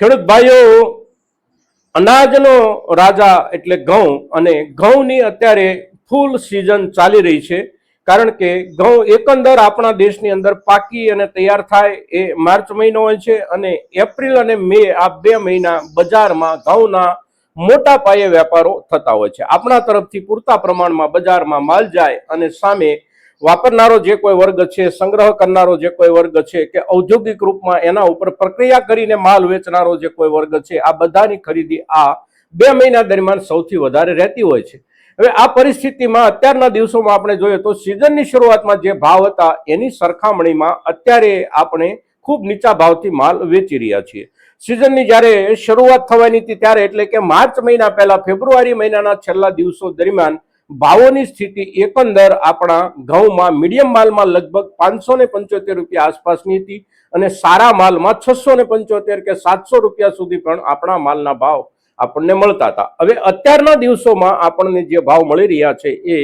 ખેડૂત ભાઈઓ, અનાજનો રાજા એટલે ઘઉં અને ઘઉંની અત્યારે ફૂલ સિઝન ચાલી રહી છે. કારણ કે ઘઉં એકંદર આપણા દેશની અંદર પાકી અને તૈયાર થાય એ માર્ચ મહિનો હોય છે અને એપ્રિલ અને મે આ બે મહિના બજારમાં ઘઉંના મોટા પાયે વેપારો થતા હોય છે. આપણા તરફથી પૂરતા પ્રમાણમાં બજારમાં માલ જાય અને સામે વાપરનારો જે કોઈ વર્ગ છે, સંગ્રહ કરનારો જે કોઈ વર્ગ છે કે ઔદ્યોગિક રૂપમાં એના ઉપર પ્રક્રિયા કરીને માલ વેચનારો જે કોઈ વર્ગ છે, આ બધાની ખરીદી આ બે મહિના દરમિયાન સૌથી વધારે રહેતી હોય છે. હવે આ પરિસ્થિતિમાં અત્યારના દિવસોમાં આપણે જોઈએ તો સિઝનની શરૂઆતમાં જે ભાવ હતા, એની સરખામણીમાં અત્યારે આપણે ખૂબ નીચા ભાવથી માલ વેચી રહ્યા છીએ. સિઝનની જ્યારે શરૂઆત થવાની હતી ત્યારે એટલે કે માર્ચ મહિના પહેલા, ફેબ્રુઆરી મહિનાના છેલ્લા દિવસો દરમિયાન ભાવોની સ્થિતિ એકંદર આપણા ઘઉંમાં મીડિયમ માલમાં લગભગ પાંચસો ને પંચોતેર રૂપિયા આસપાસની હતી અને સારા માલમાં છસો ને પંચોતેર કે સાતસો રૂપિયા સુધી પણ આપણા માલના ભાવ આપણને મળતા હતા. હવે અત્યારના દિવસોમાં આપણને જે ભાવ મળી રહ્યા છે એ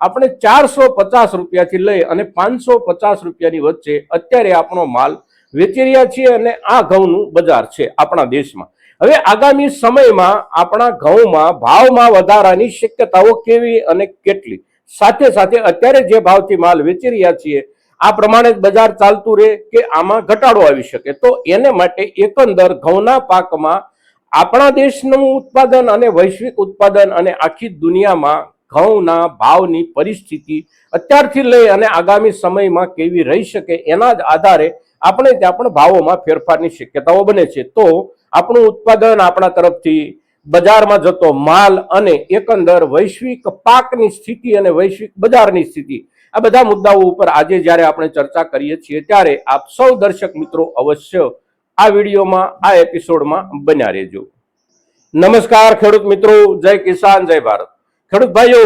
આપણે ચારસો પચાસ રૂપિયાથી લઈ અને પાંચસો પચાસ રૂપિયાની વચ્ચે અત્યારે આપણો માલ વેચી રહ્યા છીએ અને આ ઘઉંનું બજાર છે આપણા દેશમાં. હવે આગામી સમયમાં આપણા ઘઉંમાં ભાવમાં વધારાની શક્યતાઓ કેવી અને કેટલી? સાથે સાથે અત્યારે જે ભાવથી માલ વેચી રહ્યા છીએ, આ પ્રમાણે બજાર ચાલતું રહે કે આમાં ઘટાડો આવી શકે? તો એને માટે એકંદર ઘઉંના પાકમાં આપણા દેશનું ઉત્પાદન અને વૈશ્વિક ઉત્પાદન અને આખી દુનિયામાં ઘઉંના ભાવની પરિસ્થિતિ અત્યારથી લઈ અને આગામી સમયમાં કેવી રહી શકે એના જ આધારે આપણે ત્યાં પણ ભાવોમાં ફેરફારની શક્યતાઓ બને છે. તો આપણું ઉત્પાદન આપણા તરફથી બજારમાં જતો માલ અને એકંદર વૈશ્વિક પાકની સ્થિતિ અને વૈશ્વિક બજારની સ્થિતિ, આ બધા મુદ્દાઓ ઉપર આજે જ્યારે આપણે ચર્ચા કરીએ છીએ ત્યારે આપ સૌ દર્શક મિત્રો અવશ્ય આ વિડીયોમાં, આ એપિસોડમાં બન્યા રહેજો. નમસ્કાર ખેડૂત મિત્રો, જય કિસાન, જય ભારત. ખેડૂત ભાઈઓ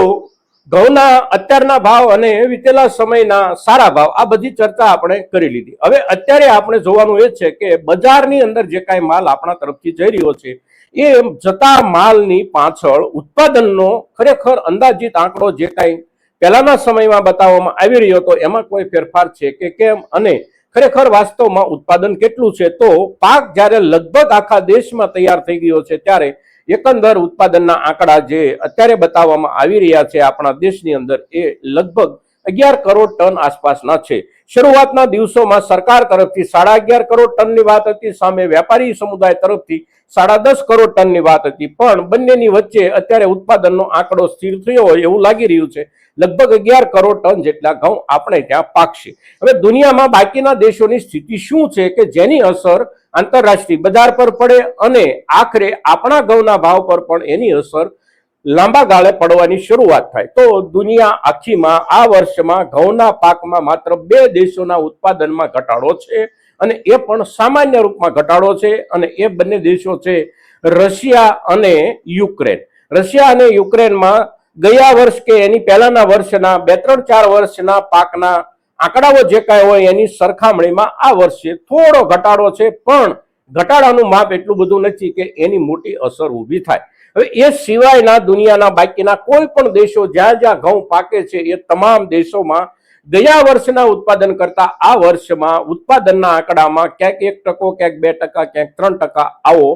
ઘઉંના અત્યારના ભાવ અને વીતેલા સમયના સારા ભાવ, આ બધી ચર્ચા આપણે કરી લીધી. હવે અત્યારે આપણે જોવાનું એ છે કે બજારની અંદર જે કાંઈ માલ આપણા તરફથી જઈ રહ્યો છે, એ જતા માલની પાછળ ઉત્પાદનનો ખરેખર અંદાજિત આંકડો જે કાંઈ પહેલાના સમયમાં બતાવવામાં આવી રહ્યો હતો, એમાં કોઈ ફેરફાર છે કે કેમ અને ખરેખર વાસ્તવમાં ઉત્પાદન કેટલું છે? તો પાક જ્યારે લગભગ આખા દેશમાં તૈયાર થઈ ગયો છે, ત્યારે એકંદર ઉત્પાદનના આંકડા જે અત્યારે બતાવવામાં આવી રહ્યા છે આપણા દેશની અંદર એ લગભગ અગિયાર કરોડ ટન આસપાસના છે. શરૂઆતના દિવસોમાં સરકાર તરફથી સાડા અગિયાર કરોડ ટનની વાત હતી. સામે વેપારી સમુદાય તરફથી સાડા દસ કરોડ ટનની વાત હતી. પણ બંનેની વચ્ચે અત્યારે ઉત્પાદનનો આંકડો સ્થિર થયો હોય એવું લાગી રહ્યું છે. લગભગ અગિયાર કરોડ ટન જેટલા ઘઉં આપણે ત્યાં પાકશે. હવે દુનિયામાં બાકીના દેશોની સ્થિતિ શું છે કે જેની અસર આંતરરાષ્ટ્રીય બજાર પર પડે અને આખરે આપણા ઘઉંના ભાવ પર પણ એની અસર લાંબા ગાળે પડવાની શરૂઆત થાય. તો દુનિયા આખીમાં આ વર્ષમાં ઘઉંના પાકમાં માત્ર બે દેશોના ઉત્પાદનમાં ઘટાડો છે. અને એ પણ સામાન્ય રૂપમાં ઘટાડો છે અને એ બંને દેશો છે રશિયા અને યુક્રેન. રશિયા અને યુક્રેનમાં ગયા વર્ષ કે એની પહેલાના વર્ષના બે ત્રણ ચાર વર્ષના પાકના આંકડાઓ જે કાંઈ હોય એની સરખામણીમાં આ વર્ષે થોડો ઘટાડો છે, પણ ઘટાડાનું માપ એટલું બધું નથી કે એની મોટી અસર ઊભી થાય. હવે એ સિવાયના દુનિયાના બાકીના કોઈ પણ દેશો જ્યાં જ્યાં ઘઉં પાકે છે એ તમામ દેશોમાં ગયા વર્ષના ઉત્પાદન કરતા આ વર્ષમાં ઉત્પાદનના આંકડામાં ક્યાંક એક ટકો, ક્યાંક બે ટકા, ક્યાંક ત્રણ ટકા આવો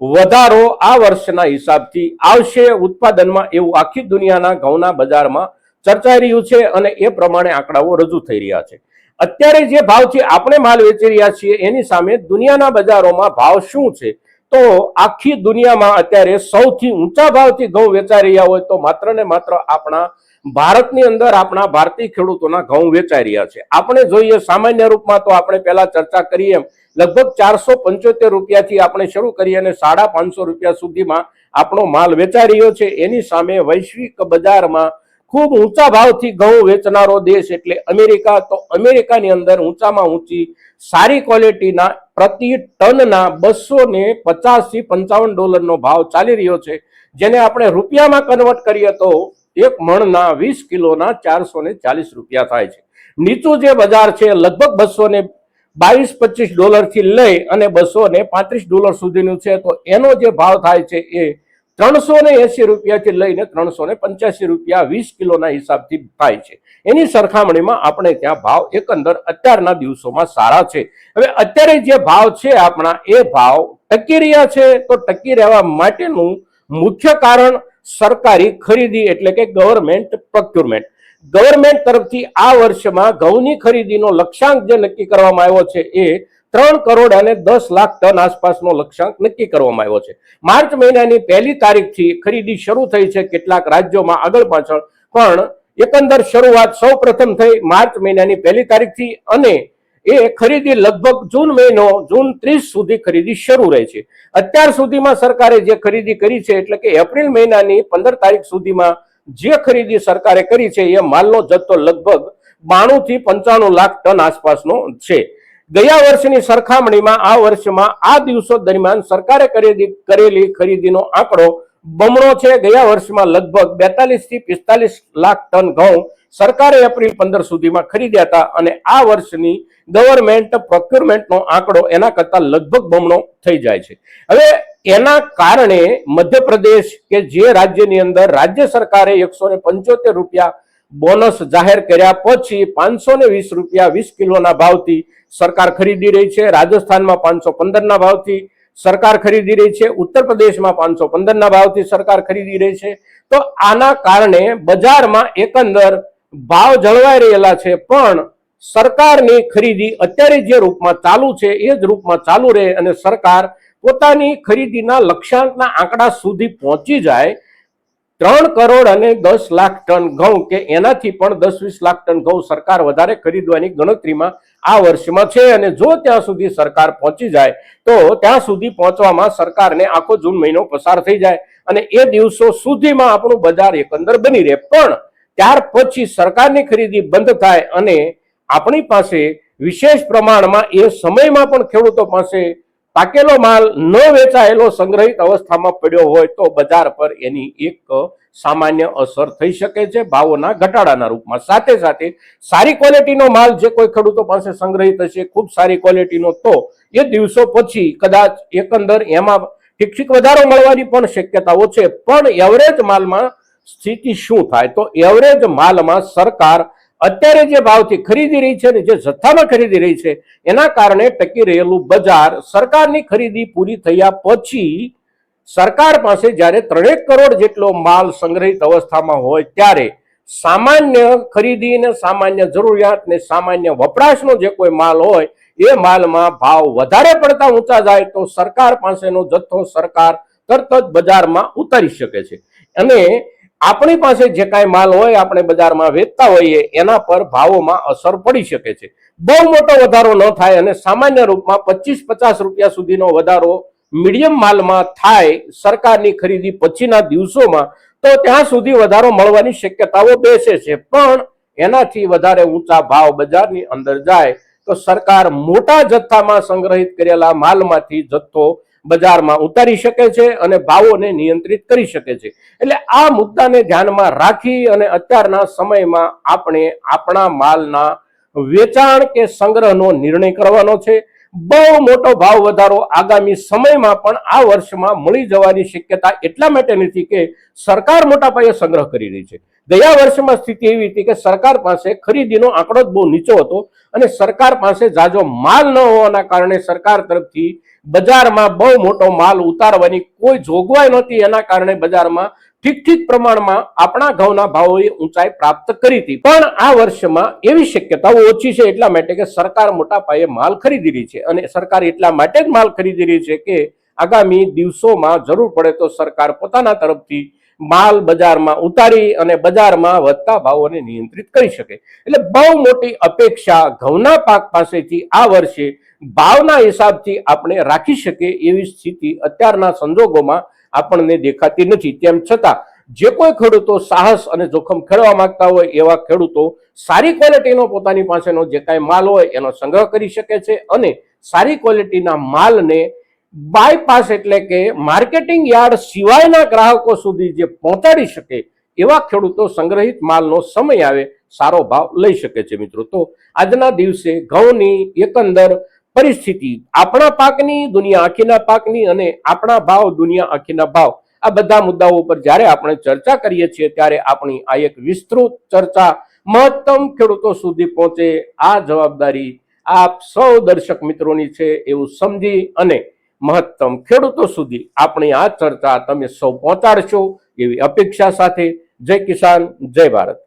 વધારો આ વર્ષના હિસાબથી આવશે. ઉત્પાદનમાં એવું આખી દુનિયાના ઘઉંના બજારમાં ચર્ચાઈ રહ્યું છે અને એ પ્રમાણે આંકડાઓ રજૂ થઈ રહ્યા છે. અત્યારે જે ભાવથી આપણે માલ વેચી રહ્યા છીએ એની સામે દુનિયાના બજારોમાં ભાવ શું છે? તો આખી દુનિયામાં અત્યારે સૌથી ઊંચા ભાવથી ઘઉં વેચાઈ રહ્યા હોય તો માત્ર ને માત્ર આપણા ભારતની અંદર આપણા ભારતીય ખેડૂતોના ઘઉં વેચાઈ રહ્યા છે. આપણે જોઈએ સામાન્ય રૂપમાં તો આપણે પહેલા ચર્ચા કરીએ એમ, લગભગ ચારસો પંચોતેર રૂપિયાથી આપણે શરૂ કરીએ અને સાડા પાંચસો રૂપિયા સુધીમાં આપણો માલ વેચાઈ રહ્યો છે. એની સામે વૈશ્વિક બજારમાં ખૂબ ઊંચા ભાવથી ઘઉં વેચનારો દેશ એટલે અમેરિકા. તો અમેરિકાની અંદર ઊંચામાં ઊંચી સારી ક્વોલિટીના પ્રતિ ટનના બસો ને પચાસથી પંચાવન ડોલરનો ભાવ ચાલી રહ્યો છે. જેને આપણે રૂપિયામાં કન્વર્ટ કરીએ તો એક મણના વીસ કિલોના ચારસો ને ચાલીસ રૂપિયા થાય છે. નીચું જે બજાર છે, લગભગ બસો ને બાવીસ પચીસ ડોલરથી લઈ અને બસો ને પાંત્રીસ ડોલર સુધીનું છે, તો એનો જે ભાવ થાય છે એ ત્રણસો ને એસી રૂપિયાથી લઈને ત્રણસો ને પંચ્યાસી રૂપિયા વીસ કિલોના હિસાબથી થાય છે. એની સરખામણીમાં આપણે ત્યાં ભાવ એકંદર અત્યારના દિવસોમાં સારા છે. હવે અત્યારે જે ભાવ છે આપણા, એ ભાવ ટકી રહ્યા છે, તો ટકી રહેવા માટેનું મુખ્ય કારણ સરકારી ખરીદી એટલે કે ગવર્મેન્ટ પ્રોક્યુરમેન્ટ ગવર્મેન્ટ તરફથી આ વર્ષમાં ઘઉંની ખરીદીનો લક્ષ્યાંક જે નક્કી કરવામાં આવ્યો છે એ ત્રણ કરોડ અને દસ લાખ ટન આસપાસનો લક્ષ્યાંક નક્કી કરવામાં આવ્યો છે. માર્ચ મહિનાની પહેલી તારીખથી ખરીદી શરૂ થઈ છે કેટલાક રાજ્યોમાં આગળ પાછળ. પણ એકંદર શરૂઆત સૌ થઈ માર્ચ મહિનાની પહેલી તારીખથી અને એ ખરીદી લગભગ જૂન મહિનો, જૂન ત્રીસ સુધી ખરીદી શરૂ રહે છે. અત્યાર સુધીમાં સરકારે જે ખરીદી કરી છે, એટલે કે એપ્રિલ મહિનાની પંદર તારીખ સુધીમાં જે ખરીદી સરકારે કરી છે, એ માલનો જથ્થો લગભગ બાણું થી પંચાણું લાખ ટન આસપાસનો છે. ગયા વર્ષની સરખામણીમાં આ વર્ષમાં આ દિવસો દરમિયાન સરકારે ખરીદી, કરેલી ખરીદીનો આંકડો બમણો છે. ગયા વર્ષમાં લગભગ બેતાલીસથી પિસ્તાલીસ લાખ ટન ઘઉં સરકારે એપ્રિલ પંદર સુધીમાં ખરીદ્યા હતા અને આ વર્ષની ગવર્મેન્ટ પ્રોક્યુરમેન્ટનો આંકડો એના કરતા લગભગ બમણો થઈ જાય છે. હવે એના કારણે મધ્યપ્રદેશ કે જે રાજ્યની અંદર રાજ્ય સરકારે એકસો પંચોતેર રૂપિયા બોનસ જાહેર કર્યા પછી પાંચસો ને વીસ રૂપિયા વીસ કિલોના ભાવથી સરકાર ખરીદી રહી છે. રાજસ્થાનમાં પાંચસો પંદરના ભાવથી સરકાર ખરીદી રહી છે. ઉત્તર પ્રદેશમાં પાંચસો પંદરના ભાવથી સરકાર ખરીદી રહી છે. તો આના કારણે બજારમાં એકંદર ભાવ જળવાઈ રહેલા છે, પણ સરકારની ખરીદી અત્યારે જે રૂપમાં ચાલુ છે, એ જ રૂપમાં ચાલુ રહે અને સરકાર પોતાની ખરીદીના લક્ષ્યાંકના આંકડા સુધી પહોંચી જાય. ત્રણ કરોડ અને દસ લાખ ટન ઘઉં કે એનાથી પણ દસ વીસ લાખ ટન ઘઉં સરકાર વધારે ખરીદવાની ગણતરીમાં આ વર્ષમાં છે અને જો ત્યાં સુધી સરકાર પહોંચી જાય, તો ત્યાં સુધી પહોંચવામાં સરકારને આખો જૂન મહિનો પસાર થઈ જાય અને એ દિવસો સુધીમાં આપણું બજાર એકંદર બની રહે. પણ ત્યાર પછી સરકારની ખરીદી બંધ થાય અને આપણી પાસે વિશેષ પ્રમાણમાં એ સમયમાં પણ ખેડૂતો પાસે પાકેલો માલ ન વેચાયેલો સંગ્રહિત અવસ્થામાં પડ્યો હોય તો બજાર પર એની એક સામાન્ય અસર થઈ શકે છે ભાવોના ઘટાડાના રૂપમાં. સાથે સાથે સારી ક્વોલિટીનો માલ જે કોઈ ખેડૂતો પાસે સંગ્રહિત હશે, ખૂબ સારી ક્વોલિટીનો, તો એ દિવસો પછી કદાચ એકંદર એમાં ઠીક ઠીક વધારો મળવાની પણ શક્યતાઓ છે. પણ એવરેજ માલમાં સ્થિતિ શું થાય? તો એવરેજ માલમાં સરકાર અત્યારે જે ભાવથી ખરીદી રહી છે ને જે જથ્થામાં ખરીદી રહી છે, એના કારણે ટકી રહેલું બજાર સરકારની ખરીદી પૂરી થયા પછી સરકાર પાસે જ્યારે ત્રણેક કરોડ જેટલો માલ સંગ્રહિત અવસ્થામાં હોય ત્યારે સામાન્ય ખરીદી ને સામાન્ય જરૂરિયાત ને સામાન્ય વપરાશનો જે કોઈ માલ હોય, એ માલમાં ભાવ વધારે પડતા ઊંચા જાય તો સરકાર પાસેનો જથ્થો સરકાર તરત જ બજારમાં ઉતારી શકે છે. અને આપણી પાસે જે કાંઈ માલ હોય, આપણે બજારમાં વેચતા હોઈએ, એના પર ભાવોમાં અસર પડી શકે છે. બહુ મોટો વધારો ન થાય અને સામાન્ય રૂપમાં પચીસ પચાસ રૂપિયા સુધીનો વધારો મીડિયમ માલમાં થાય સરકારની ખરીદી પછીના દિવસોમાં, તો ત્યાં સુધી વધારો મળવાની શક્યતાઓ બેસે છે. પણ એનાથી વધારે ઊંચા ભાવ બજારની અંદર જાય, તો સરકાર મોટા જથ્થામાં સંગ્રહિત કરેલા માલમાંથી જથ્થો બજારમાં ઉતારી શકે છે અને ભાવોને નિયંત્રિત કરી શકે છે. એટલે આ મુદ્દાને ધ્યાનમાં રાખી અને અત્યારના સમયમાં આપણે આપણા માલના વેચાણ કે સંગ્રહનો નિર્ણય કરવાનો છે. બહુ મોટો ભાવ વધારો આગામી સમયમાં પણ આ વર્ષમાં મળી જવાની શક્યતા એટલા માટે નથી કે સરકાર મોટા પાયે સંગ્રહ કરી રહી છે. ગયા વર્ષમાં સ્થિતિ એવી હતી કે સરકાર પાસે ખરીદીનો આંકડો જ બહુ નીચો હતો અને સરકાર પાસે જાજો માલ ન હોવાના કારણે સરકાર તરફથી બજારમાં બહુ મોટો માલ ઉતારવાની કોઈ જોગવાઈ નહોતી. એના કારણે બજારમાં ઠીક ઠીક પ્રમાણમાં આપણા ઘઉંના ભાવોએ ઊંચાઈ પ્રાપ્ત કરી હતી. પણ આ વર્ષમાં એવી શક્યતાઓ ઓછી છે એટલા માટે કે સરકાર મોટા પાયે માલ ખરીદી રહી છે અને સરકાર એટલા માટે જ માલ ખરીદી રહી છે કે આગામી દિવસોમાં જરૂર પડે તો સરકાર પોતાના તરફથી માલ બજારમાં ઉતારી અને બજારમાં વધતા ભાવોને નિયંત્રિત કરી શકે. એટલે બહુ મોટી અપેક્ષા ઘઉંના પાક પાસેથી આ વર્ષે ભાવના હિસાબથી આપણે રાખી શકીએ એવી સ્થિતિ અત્યારના સંજોગોમાં આપણને દેખાતી નથી. તેમ છતાં, જે કોઈ ખેડૂતો સાહસ અને જોખમ ખેડવા માંગતા હોય, એવા ખેડૂતો સારી ક્વોલિટીનો પોતાની પાસેનો જે કાંઈ માલ હોય, એનો સંગ્રહ કરી શકે છે અને સારી ક્વોલિટીના માલને બાયપાસ એટલે કે માર્કેટિંગ યાર્ડ સિવાયના ગ્રાહકો સુધી જે પહોંચાડી શકે, એવા ખેડૂતો સંગ્રહિત માલનો સમય આવે, સારો ભાવ લઈ શકે છે મિત્રો. તો આજના દિવસે ઘઉંની એકંદર પરિસ્થિતિ. આપણા પાકની, દુનિયા આખીના પાકની અને આપણા ભાવ, દુનિયા આખીના ભાવ. આ બધા મુદ્દાઓ ઉપર જ્યારે આપણે ચર્ચા કરીએ છીએ, ત્યારે આપણી આ એક વિસ્તૃત ચર્ચા મહત્તમ ખેડૂતો સુધી પહોંચે આ જવાબદારી આપ સૌ દર્શક મિત્રોની છે એવું સમજી અને મહત્તમ ખેડૂતો સુધી આપણી આ ચર્ચા તમે સૌ પહોંચાડશો એવી અપેક્ષા સાથે. જય કિસાન, જય ભારત.